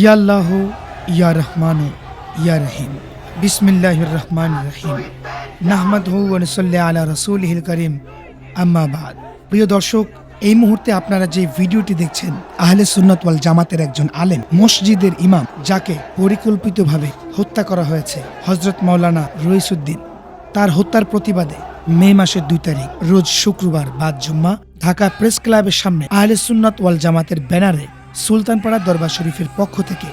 ইয়াল্লাহ ইয়া রহমান, ইয়া রহিম। বিসমিল্লাহ রহমান রহিম। নাহমদ হউসল্লা আলা রসুল করিম। আম্মাবাদ প্রিয় দর্শক, এই মুহূর্তে আপনারা যে ভিডিওটি দেখছেন, আহলে সুন্নত ওয়াল জামাতের একজন আলেম, মসজিদের ইমাম, যাকে পরিকল্পিতভাবে হত্যা করা হয়েছে হজরত মাওলানা রইসুদ্দিন। তার হত্যার প্রতিবাদে মে মাসের দুই তারিখ, রোজ শুক্রবার বাদ জুম্মা, ঢাকা প্রেস ক্লাবের সামনে আহলে সুন্নাত ওয়াল জামাতের ব্যানারে সুলতানপাড়া দরবার শরীফের পক্ষ থেকে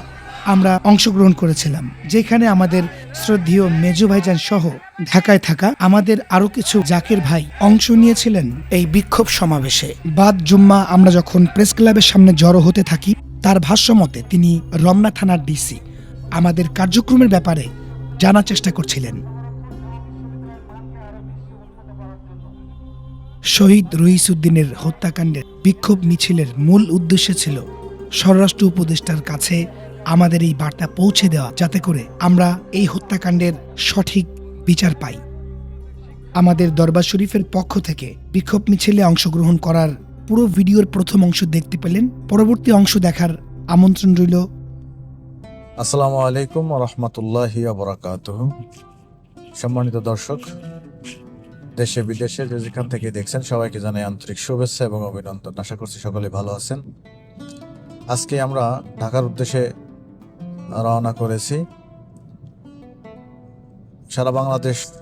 আমরা অংশগ্রহণ করেছিলাম, যেখানে আমাদের শ্রদ্ধেয় মেজু ভাইজান সহ ঢাকায় থাকা আমাদের আরও কিছু জাকির ভাই অংশ নিয়েছিলেন এই বিক্ষোভ সমাবেশে। বাদ জুম্মা আমরা যখন প্রেস ক্লাবের সামনে জড়ো হতে থাকি, তার ভাষ্য মতে তিনি রমনা থানার ডিসি। আমাদের কার্যক্রমের ব্যাপারে জানার চেষ্টা করছিলেন। শহীদ রহিসুদ্দিনের হত্যাকাণ্ডের বিক্ষোভ মিছিলের মূল উদ্দেশ্য ছিল স্বরাষ্ট্র উপদেষ্টার কাছে আমাদের এই বার্তা পৌঁছে দেওয়া, যাতে করে আমরা এই হত্যাকাণ্ডের সঠিক বিচার পাই। আমাদের দরবার শরীফের পক্ষ থেকে বিক্ষোভ মিছিলে অংশগ্রহণ করার পুরো ভিডিওর প্রথম অংশ দেখতে পেলেন। পরবর্তী অংশ দেখার আমন্ত্রণ রইল। আসসালামু আলাইকুম রহমতুল্লাহি সম্মানিত দর্শক, দেশে, বিদেশে যে যেখান থেকে দেখছেন সবাইকে জানাই আন্তরিক শুভেচ্ছা এবং অভিনন্দন। আশা করছি সকলে ভালো আছেন। আজকে আমরা ঢাকার উদ্দেশ্যে রওনা করেছি। সারা বাংলাদেশ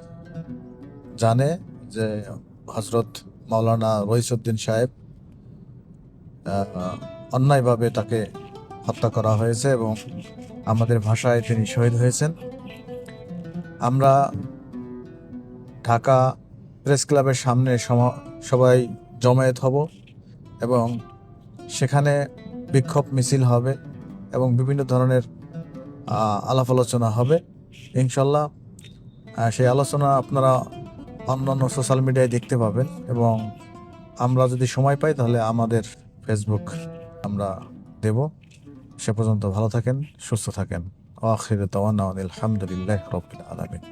জানে যে হজরত মাওলানা রইসুদ্দিন সাহেব অন্যায়ভাবে তাকে হত্যা করা হয়েছে এবং আমাদের ভাষায় তিনি শহীদ হয়েছেন। আমরা ঢাকা প্রেস ক্লাবের সামনে সম- সবাই জমায়েত হব এবং সেখানে বিক্ষোভ মিছিল হবে এবং বিভিন্ন ধরনের আলাপ আলোচনা হবে ইনশাল্লাহ সেই আলোচনা আপনারা অন্যান্য সোশ্যাল মিডিয়ায় দেখতে পাবেন এবং আমরা যদি সময় পাই তাহলে আমাদের ফেসবুক আমরা দেব। সে পর্যন্ত ভালো থাকেন, সুস্থ থাকেন। আখির দাওয়ানা আলহামদুলিল্লাহ রবিল আলমিন।